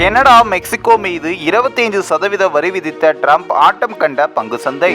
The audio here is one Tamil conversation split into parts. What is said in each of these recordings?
கனடா மெக்சிகோ மீது 25% சதவீத வரி விதித்த ட்ரம்ப் ஆட்டம் கண்ட பங்கு சந்தை.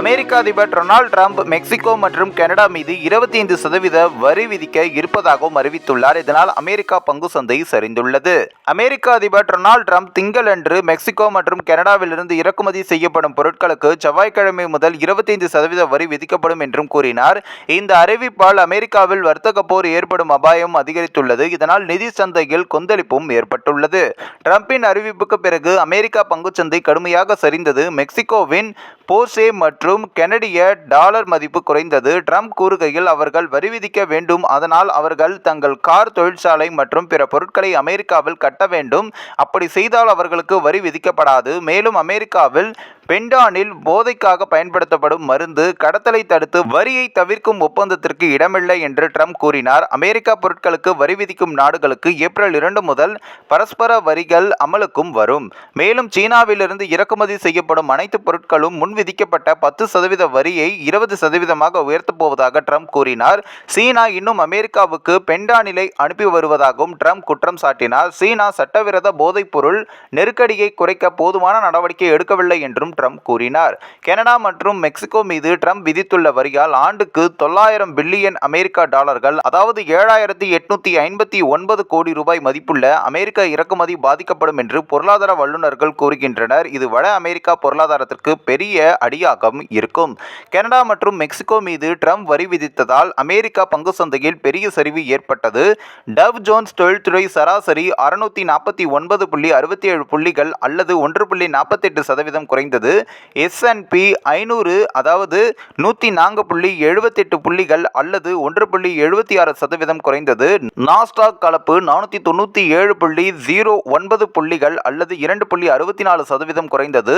அமெரிக்க அதிபர் டொனால்டு ட்ரம்ப் மெக்சிகோ மற்றும் கனடா மீது 25% சதவீத வரி விதிக்க இருப்பதாகவும் அறிவித்துள்ளார். இதனால் அமெரிக்கா பங்கு சந்தை சரிந்துள்ளது. அமெரிக்க அதிபர் டொனால்டு ட்ரம்ப் திங்களன்று மெக்சிகோ மற்றும் கனடாவிலிருந்து இறக்குமதி செய்யப்படும் பொருட்களுக்கு செவ்வாய்க்கிழமை முதல் 25% சதவீத வரி விதிக்கப்படும் என்றும் கூறினார். இந்த அறிவிப்பால் அமெரிக்காவில் வர்த்தக போர் ஏற்படும் அபாயம் அதிகரித்துள்ளது. இதனால் நிதி சந்தையில் கொந்தளிப்பும் ஏற்பட்டுள்ளது. ட்ரம்பின் அறிவிப்புக்கு பிறகு அமெரிக்கா பங்குச்சந்தை கடுமையாக சரிந்தது. மெக்சிகோவின் போர்சே மற்றும் மற்றும் கெனடிய டாலர் மதிப்பு குறைந்தது. ட்ரம்ப் கூறுகையில் அவர்கள் வரி விதிக்க வேண்டும். அதனால் அவர்கள் தங்கள் கார் தொழிற்சாலை மற்றும் பிற பொருட்களை அமெரிக்காவில் கட்ட வேண்டும். அப்படி செய்தால் அவர்களுக்கு வரி விதிக்கப்படாது. மேலும் அமெரிக்காவில் பென்டானில் போதைக்காக பயன்படுத்தப்படும் மருந்து கடத்தலை தடுத்து வரியை தவிர்க்கும் ஒப்பந்தத்திற்கு இடமில்லை என்று ட்ரம்ப் கூறினார். அமெரிக்கா பொருட்களுக்கு வரி விதிக்கும் நாடுகளுக்கு ஏப்ரல் இரண்டு முதல் பரஸ்பர வரிகள் அமலுக்கும் வரும். மேலும் சீனாவிலிருந்து இறக்குமதி செய்யப்படும் அனைத்து பொருட்களும் முன் விதிக்கப்பட்ட பத்து சதவீத வரியை இருபது சதவீதமாக உயர்த்தப் போவதாக ட்ரம்ப் கூறினார். சீனா இன்னும் அமெரிக்காவுக்கு பெண்டானிலை அனுப்பி வருவதாகவும் ட்ரம்ப் குற்றம் சாட்டினார். சீனா சட்டவிரோத போதைப்பொருள் நெருக்கடியை குறைக்க போதுமான நடவடிக்கை எடுக்கவில்லை என்றும் ட்ரம்ப் கூறினார். கனடா மற்றும் மெக்சிகோ மீது ட்ரம்ப் விதித்துள்ள வரியால் ஆண்டுக்கு தொள்ளாயிரம் பில்லியன் அமெரிக்கா டாலர்கள் அதாவது ஏழாயிரத்தி எட்நூத்தி ஐம்பத்தி ஒன்பது கோடி ரூபாய் மதிப்புள்ள அமெரிக்க இறக்குமதி பாதிக்கப்படும் என்று பொருளாதார வல்லுநர்கள் கூறுகின்றனர். இது வட அமெரிக்கா பொருளாதாரத்திற்கு பெரிய அடியாகும் இருக்கும். கனடா மற்றும் மெக்சிகோ மீது ட்ரம்ப் வரி விதித்ததால் அமெரிக்கா பங்கு சந்தையில் பெரிய சரிவு ஏற்பட்டது. டவ் ஜோன்ஸ் தொழில்துறை சராசரி அறுநூத்தி நாற்பத்தி ஒன்பது புள்ளி அறுபத்தி ஏழு புள்ளிகள் அல்லது ஒன்று புள்ளி நாற்பத்தெட்டு சதவீதம் குறைந்தது. எஸ்என்பி ஐநூறு அதாவது நூற்றி நான்கு புள்ளி எழுபத்தெட்டு புள்ளிகள் அல்லது ஒன்று புள்ளி எழுபத்தி ஆறு சதவீதம் குறைந்தது. நாஸ்டாக் கலப்பு நானூற்றி தொண்ணூற்றி ஏழு புள்ளி ஜீரோ ஒன்பது புள்ளிகள் அல்லது இரண்டு புள்ளி அறுபத்தி நாலு சதவீதம் குறைந்தது.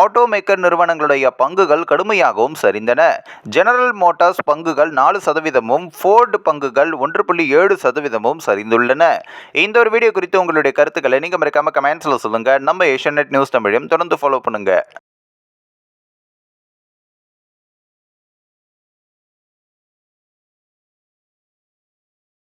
ஆட்டோமேக்கர் நிறுவனங்களுடைய பங்குகள் கடுமையாகவும் சரிந்தன. ஜெனரல் மோட்டார்ஸ் பங்குகள் நாலு சதவீதமும் ஃபோர்டு பங்குகள் ஒன்று புள்ளி ஏழு சதவீதமும் சரிந்துள்ளன. இந்த ஒரு வீடியோ குறித்து உங்களுடைய கருத்துக்களை நீங்கள் மறக்காமல் கமெண்ட்ஸில் சொல்லுங்கள் நம்ம ஏஷியநெட் நியூஸ் தமிழையும் தொடர்ந்து ஃபாலோ பண்ணுங்கள்